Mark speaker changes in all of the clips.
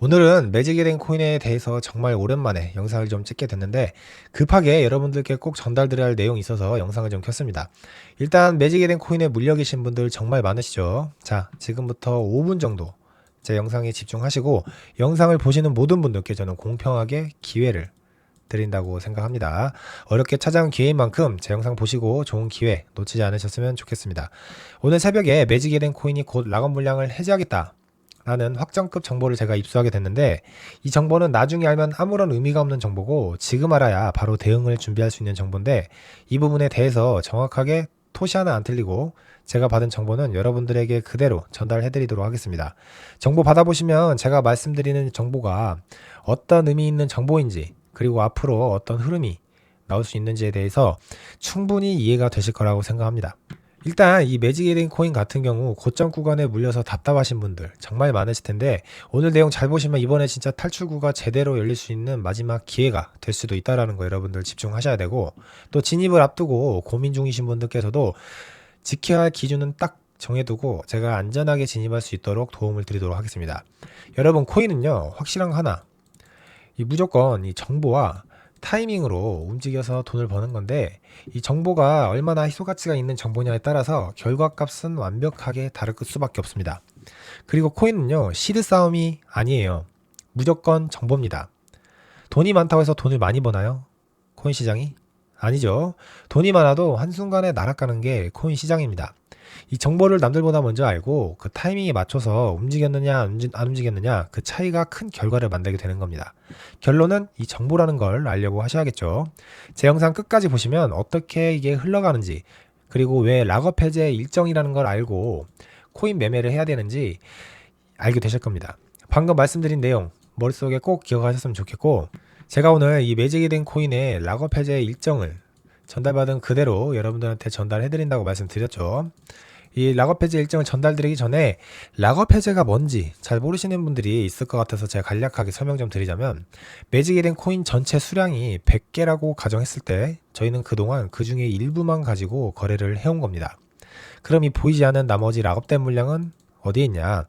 Speaker 1: 오늘은 매직이 된 코인에 대해서 정말 오랜만에 영상을 좀 찍게 됐는데 급하게 여러분들께 꼭 전달드려야 할 내용이 있어서 영상을 좀 켰습니다. 일단 매직이 된 코인에 물려 계신 분들 정말 많으시죠? 자, 지금부터 5분 정도 제 영상에 집중하시고 영상을 보시는 모든 분들께 저는 공평하게 기회를 드린다고 생각합니다. 어렵게 찾아온 기회인 만큼 제 영상 보시고 좋은 기회 놓치지 않으셨으면 좋겠습니다. 오늘 새벽에 매직이 된 코인이 곧 락업 물량을 해제하겠다. 라는 확정급 정보를 제가 입수하게 됐는데 이 정보는 나중에 알면 아무런 의미가 없는 정보고 지금 알아야 바로 대응을 준비할 수 있는 정보인데 이 부분에 대해서 정확하게 토시 하나 안 틀리고 제가 받은 정보는 여러분들에게 그대로 전달해 드리도록 하겠습니다. 정보 받아보시면 제가 말씀드리는 정보가 어떤 의미 있는 정보인지 그리고 앞으로 어떤 흐름이 나올 수 있는지에 대해서 충분히 이해가 되실 거라고 생각합니다. 일단 이 매직 에덴 코인 같은 경우 고점 구간에 물려서 답답하신 분들 정말 많으실 텐데 오늘 내용 잘 보시면 이번에 진짜 탈출구가 제대로 열릴 수 있는 마지막 기회가 될 수도 있다라는 거 여러분들 집중하셔야 되고 또 진입을 앞두고 고민 중이신 분들께서도 지켜야 할 기준은 딱 정해두고 제가 안전하게 진입할 수 있도록 도움을 드리도록 하겠습니다. 여러분 코인은요 확실한 거 하나 이 무조건 이 정보와 타이밍으로 움직여서 돈을 버는 건데 이 정보가 얼마나 희소 가치가 있는 정보냐에 따라서 결과값은 완벽하게 다를 수밖에 없습니다. 그리고 코인은요 시드 싸움이 아니에요. 무조건 정보입니다. 돈이 많다고 해서 돈을 많이 버나요? 코인 시장이? 아니죠. 돈이 많아도 한순간에 날아가는 게 코인 시장입니다. 이 정보를 남들보다 먼저 알고 그 타이밍에 맞춰서 움직였느냐 안 움직였느냐 그 차이가 큰 결과를 만들게 되는 겁니다. 결론은 이 정보라는 걸 알려고 하셔야겠죠. 제 영상 끝까지 보시면 어떻게 이게 흘러가는지 그리고 왜 락업 해제 일정이라는 걸 알고 코인 매매를 해야 되는지 알게 되실 겁니다. 방금 말씀드린 내용 머릿속에 꼭 기억하셨으면 좋겠고 제가 오늘 이 매직이 된 코인의 락업 해제 일정을 전달받은 그대로 여러분들한테 전달해 드린다고 말씀드렸죠. 이 락업 해제 일정을 전달드리기 전에 락업 해제가 뭔지 잘 모르시는 분들이 있을 것 같아서 제가 간략하게 설명 좀 드리자면 매직이 된 코인 전체 수량이 100개라고 가정했을 때 저희는 그동안 그 중에 일부만 가지고 거래를 해온 겁니다. 그럼 이 보이지 않는 나머지 락업된 물량은 어디에 있냐?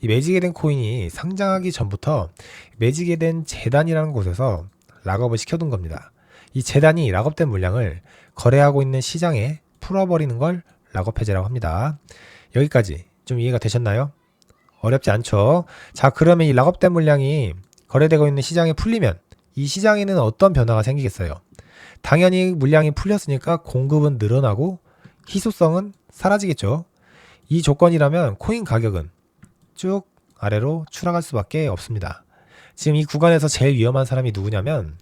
Speaker 1: 이 매직이 된 코인이 상장하기 전부터 매직이 된 재단이라는 곳에서 락업을 시켜둔 겁니다. 이 재단이 락업된 물량을 거래하고 있는 시장에 풀어버리는 걸 락업 해제라고 합니다. 여기까지 좀 이해가 되셨나요? 어렵지 않죠? 자, 그러면 이 락업된 물량이 거래되고 있는 시장에 풀리면 이 시장에는 어떤 변화가 생기겠어요? 당연히 물량이 풀렸으니까 공급은 늘어나고 희소성은 사라지겠죠. 이 조건이라면 코인 가격은 쭉 아래로 추락할 수밖에 없습니다. 지금 이 구간에서 제일 위험한 사람이 누구냐면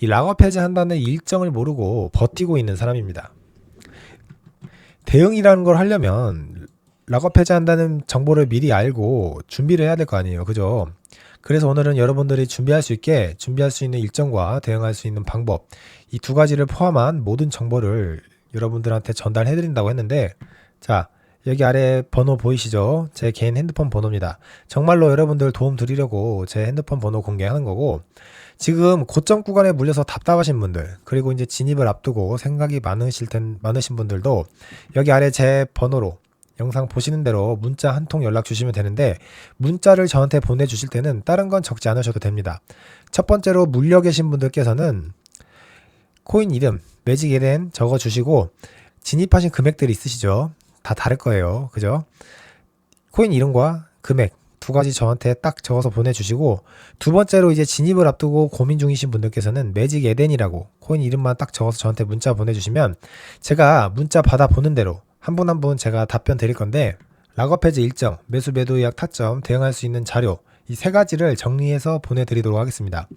Speaker 1: 이 락업 해제 한다는 일정을 모르고 버티고 있는 사람입니다. 대응이라는 걸 하려면 락업 해제한다는 정보를 미리 알고 준비를 해야 될 거 아니에요. 그죠? 그래서 오늘은 여러분들이 준비할 수 있게 준비할 수 있는 일정과 대응할 수 있는 방법 이 두 가지를 포함한 모든 정보를 여러분들한테 전달해 드린다고 했는데 자 여기 아래 번호 보이시죠? 제 개인 핸드폰 번호입니다. 정말로 여러분들 도움 드리려고 제 핸드폰 번호 공개하는 거고 지금 고점 구간에 물려서 답답하신 분들 그리고 이제 진입을 앞두고 생각이 많으실 텐 많으신 분들도 여기 아래 제 번호로 영상 보시는 대로 문자 한 통 연락 주시면 되는데 문자를 저한테 보내주실 때는 다른 건 적지 않으셔도 됩니다. 첫 번째로 물려 계신 분들께서는 코인 이름 매직 에덴 적어 주시고 진입하신 금액들이 있으시죠? 다 다를 거예요. 그죠? 코인 이름과 금액 두 가지 저한테 딱 적어서 보내주시고 두 번째로 이제 진입을 앞두고 고민 중이신 분들께서는 매직 에덴이라고 코인 이름만 딱 적어서 저한테 문자 보내주시면 제가 문자 받아 보는 대로 한 분 한분 제가 답변 드릴 건데 락업 해제 일정, 매수 매도 예약 타점, 대응할 수 있는 자료 이 세 가지를 정리해서 보내드리도록 하겠습니다.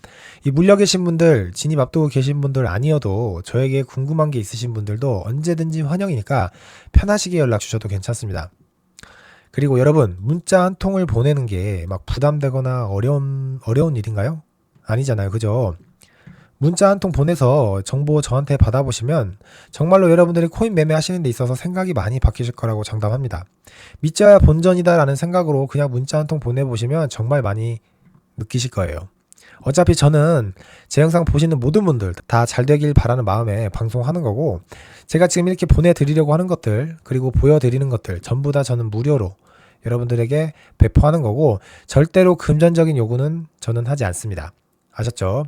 Speaker 1: 이 물려 계신 분들, 진입 앞두고 계신 분들 아니어도 저에게 궁금한 게 있으신 분들도 언제든지 환영이니까 편하시게 연락 주셔도 괜찮습니다. 그리고 여러분 문자 한 통을 보내는 게 막 부담되거나 어려운 어려운 일인가요? 아니잖아요, 그죠? 문자 한 통 보내서 정보 저한테 받아보시면 정말로 여러분들이 코인 매매하시는 데 있어서 생각이 많이 바뀌실 거라고 장담합니다. 믿져야 본전이다라는 생각으로 그냥 문자 한 통 보내보시면 정말 많이 느끼실 거예요. 어차피 저는 제 영상 보시는 모든 분들 다 잘 되길 바라는 마음에 방송하는 거고 제가 지금 이렇게 보내드리려고 하는 것들 그리고 보여드리는 것들 전부 다 저는 무료로 여러분들에게 배포하는 거고 절대로 금전적인 요구는 저는 하지 않습니다. 아셨죠?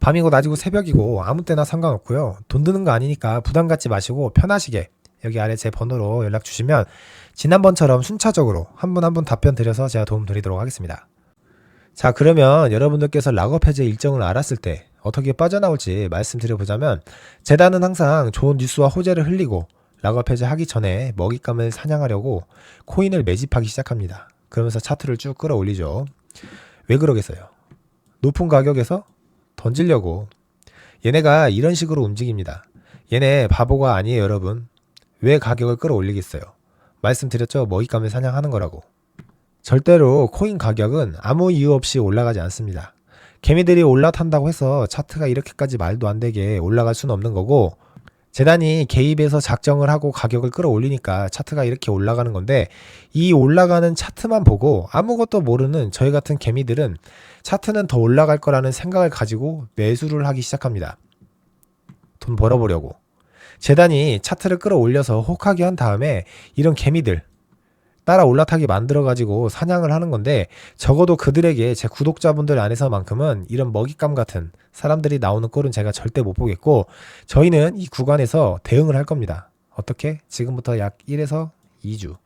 Speaker 1: 밤이고 낮이고 새벽이고 아무 때나 상관없고요. 돈 드는 거 아니니까 부담 갖지 마시고 편하시게 여기 아래 제 번호로 연락 주시면 지난번처럼 순차적으로 한 분 한 분 답변 드려서 제가 도움 드리도록 하겠습니다. 자, 그러면 여러분들께서 락업 해제 일정을 알았을 때 어떻게 빠져나올지 말씀드려보자면 재단은 항상 좋은 뉴스와 호재를 흘리고 락업 해제 하기 전에 먹잇감을 사냥하려고 코인을 매집하기 시작합니다. 그러면서 차트를 쭉 끌어올리죠. 왜 그러겠어요? 높은 가격에서 던지려고 얘네가 이런 식으로 움직입니다. 얘네 바보가 아니에요, 여러분. 왜 가격을 끌어올리겠어요? 말씀드렸죠. 먹잇감을 사냥하는 거라고. 절대로 코인 가격은 아무 이유 없이 올라가지 않습니다. 개미들이 올라탄다고 해서 차트가 이렇게까지 말도 안 되게 올라갈 수는 없는 거고 재단이 개입해서 작정을 하고 가격을 끌어올리니까 차트가 이렇게 올라가는 건데 이 올라가는 차트만 보고 아무것도 모르는 저희 같은 개미들은 차트는 더 올라갈 거라는 생각을 가지고 매수를 하기 시작합니다. 돈 벌어보려고. 재단이 차트를 끌어올려서 혹하게 한 다음에 이런 개미들 따라 올라타게 만들어가지고 사냥을 하는 건데 적어도 그들에게 제 구독자분들 안에서만큼은 이런 먹잇감 같은 사람들이 나오는 꼴은 제가 절대 못 보겠고 저희는 이 구간에서 대응을 할 겁니다. 어떻게? 지금부터 약 1에서 2주.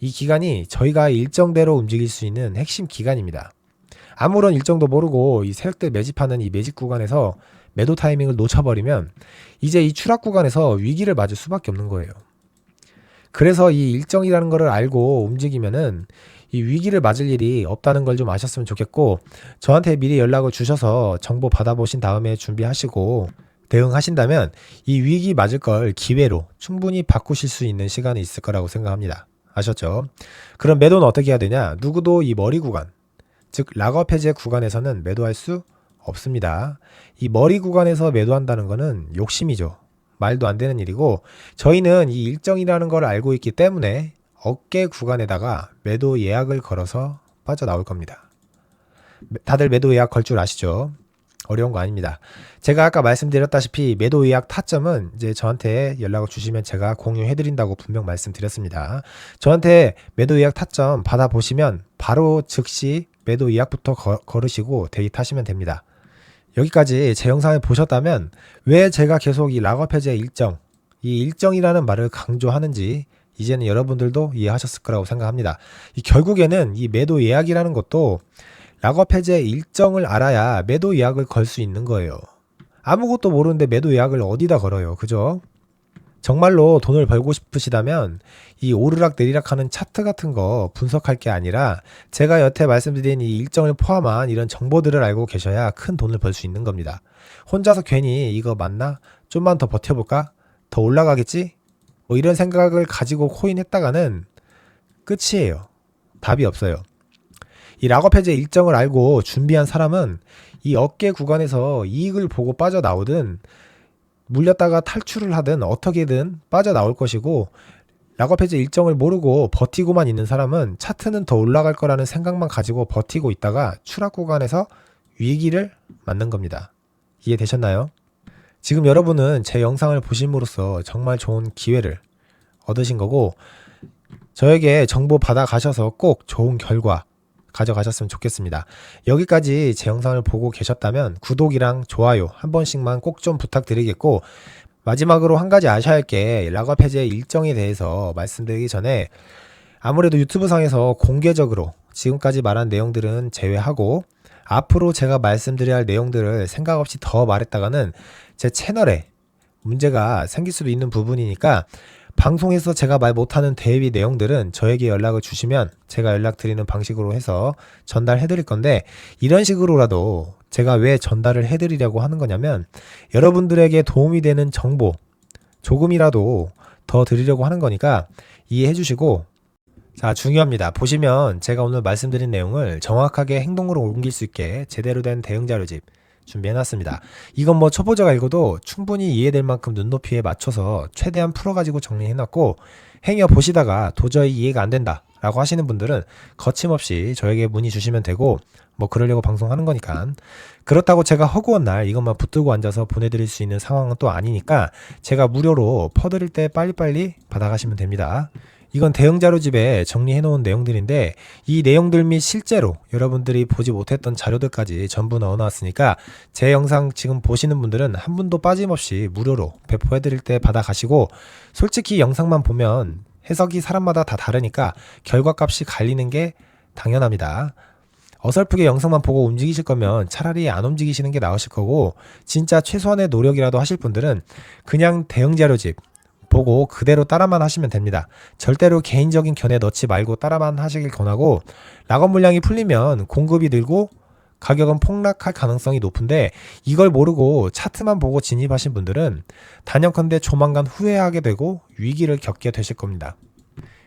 Speaker 1: 이 기간이 저희가 일정대로 움직일 수 있는 핵심 기간입니다. 아무런 일정도 모르고 이 세력들 매집하는 이 매집 구간에서 매도 타이밍을 놓쳐버리면 이제 이 추락 구간에서 위기를 맞을 수밖에 없는 거예요. 그래서 이 일정이라는 거를 알고 움직이면은 이 위기를 맞을 일이 없다는 걸 좀 아셨으면 좋겠고 저한테 미리 연락을 주셔서 정보 받아보신 다음에 준비하시고 대응하신다면 이 위기 맞을 걸 기회로 충분히 바꾸실 수 있는 시간이 있을 거라고 생각합니다. 아셨죠? 그럼 매도는 어떻게 해야 되냐? 누구도 이 머리 구간, 즉 락업 해제 구간에서는 매도할 수 없습니다. 이 머리 구간에서 매도한다는 거는 욕심이죠. 말도 안 되는 일이고 저희는 이 일정이라는 걸 알고 있기 때문에 어깨 구간에다가 매도 예약을 걸어서 빠져나올 겁니다. 다들 매도 예약 걸 줄 아시죠? 어려운 거 아닙니다. 제가 아까 말씀드렸다시피 매도 예약 타점은 이제 저한테 연락을 주시면 제가 공유해 드린다고 분명 말씀드렸습니다. 저한테 매도 예약 타점 받아 보시면 바로 즉시 매도 예약부터 거, 걸으시고 대기 타시면 됩니다. 여기까지 제 영상을 보셨다면 왜 제가 계속 이 락업 해제 일정, 이 일정이라는 말을 강조하는지 이제는 여러분들도 이해하셨을 거라고 생각합니다. 이 결국에는 이 매도 예약이라는 것도 락업 해제 일정을 알아야 매도 예약을 걸 수 있는 거예요. 아무것도 모르는데 매도 예약을 어디다 걸어요. 그죠? 정말로 돈을 벌고 싶으시다면 이 오르락 내리락 하는 차트 같은 거 분석할 게 아니라 제가 여태 말씀드린 이 일정을 포함한 이런 정보들을 알고 계셔야 큰 돈을 벌 수 있는 겁니다. 혼자서 괜히 이거 맞나? 좀만 더 버텨볼까? 더 올라가겠지? 뭐 이런 생각을 가지고 코인 했다가는 끝이에요. 답이 없어요. 이 락업 해제 일정을 알고 준비한 사람은 이 어깨 구간에서 이익을 보고 빠져나오든 물렸다가 탈출을 하든 어떻게든 빠져나올 것이고 락업 해제 일정을 모르고 버티고만 있는 사람은 차트는 더 올라갈 거라는 생각만 가지고 버티고 있다가 추락 구간에서 위기를 맞는 겁니다. 이해되셨나요? 지금 여러분은 제 영상을 보심으로써 정말 좋은 기회를 얻으신 거고 저에게 정보 받아 가셔서 꼭 좋은 결과 가져가셨으면 좋겠습니다. 여기까지 제 영상을 보고 계셨다면 구독이랑 좋아요 한 번씩만 꼭 좀 부탁드리겠고 마지막으로 한 가지 아셔야 할 게 락업 해제 일정에 대해서 말씀드리기 전에 아무래도 유튜브 상에서 공개적으로 지금까지 말한 내용들은 제외하고 앞으로 제가 말씀드려야 할 내용들을 생각 없이 더 말했다가는 제 채널에 문제가 생길 수도 있는 부분이니까 방송에서 제가 말 못하는 대비 내용들은 저에게 연락을 주시면 제가 연락드리는 방식으로 해서 전달해 드릴 건데 이런 식으로라도 제가 왜 전달을 해 드리려고 하는 거냐면 여러분들에게 도움이 되는 정보 조금이라도 더 드리려고 하는 거니까 이해해 주시고 자, 중요합니다. 보시면 제가 오늘 말씀드린 내용을 정확하게 행동으로 옮길 수 있게 제대로 된 대응 자료집 준비해놨습니다. 이건 뭐 초보자가 읽어도 충분히 이해될 만큼 눈높이에 맞춰서 최대한 풀어가지고 정리해놨고 행여 보시다가 도저히 이해가 안 된다 라고 하시는 분들은 거침없이 저에게 문의 주시면 되고 뭐 그러려고 방송하는 거니까 그렇다고 제가 허구한 날 이것만 붙들고 앉아서 보내드릴 수 있는 상황은 또 아니니까 제가 무료로 퍼드릴 때 빨리빨리 받아가시면 됩니다. 이건 대응 자료집에 정리해 놓은 내용들인데 이 내용들 및 실제로 여러분들이 보지 못했던 자료들까지 전부 넣어 놨으니까 제 영상 지금 보시는 분들은 한 분도 빠짐없이 무료로 배포해 드릴 때 받아 가시고 솔직히 영상만 보면 해석이 사람마다 다 다르니까 결과값이 갈리는 게 당연합니다. 어설프게 영상만 보고 움직이실 거면 차라리 안 움직이시는 게 나으실 거고 진짜 최소한의 노력이라도 하실 분들은 그냥 대응 자료집 보고 그대로 따라만 하시면 됩니다. 절대로 개인적인 견해 넣지 말고 따라만 하시길 권하고 락업 물량이 풀리면 공급이 늘고 가격은 폭락할 가능성이 높은데 이걸 모르고 차트만 보고 진입하신 분들은 단연컨대 조만간 후회하게 되고 위기를 겪게 되실 겁니다.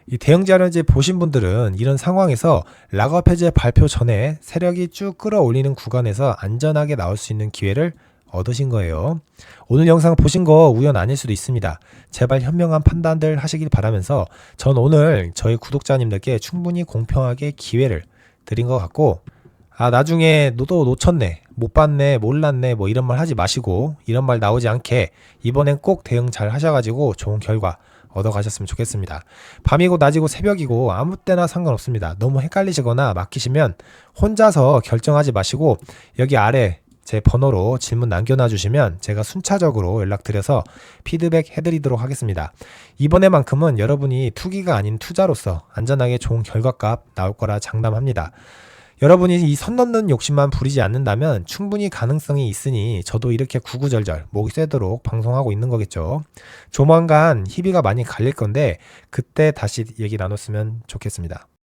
Speaker 1: 이 대응 자료집 보신 분들은 이런 상황에서 락업 해제 발표 전에 세력이 쭉 끌어올리는 구간에서 안전하게 나올 수 있는 기회를 얻으신 거예요. 오늘 영상 보신 거 우연 아닐 수도 있습니다. 제발 현명한 판단들 하시길 바라면서 전 오늘 저희 구독자님들께 충분히 공평하게 기회를 드린 것 같고 아 나중에 너도 놓쳤네 못 봤네 몰랐네 뭐 이런 말 하지 마시고 이런 말 나오지 않게 이번엔 꼭 대응 잘 하셔가지고 좋은 결과 얻어가셨으면 좋겠습니다. 밤이고 낮이고 새벽이고 아무 때나 상관없습니다. 너무 헷갈리시거나 막히시면 혼자서 결정하지 마시고 여기 아래 제 번호로 질문 남겨놔 주시면 제가 순차적으로 연락드려서 피드백 해드리도록 하겠습니다. 이번에만큼은 여러분이 투기가 아닌 투자로서 안전하게 좋은 결과값 나올 거라 장담합니다. 여러분이 이 선 넘는 욕심만 부리지 않는다면 충분히 가능성이 있으니 저도 이렇게 구구절절 목이 쇠도록 방송하고 있는 거겠죠. 조만간 희비가 많이 갈릴 건데 그때 다시 얘기 나눴으면 좋겠습니다.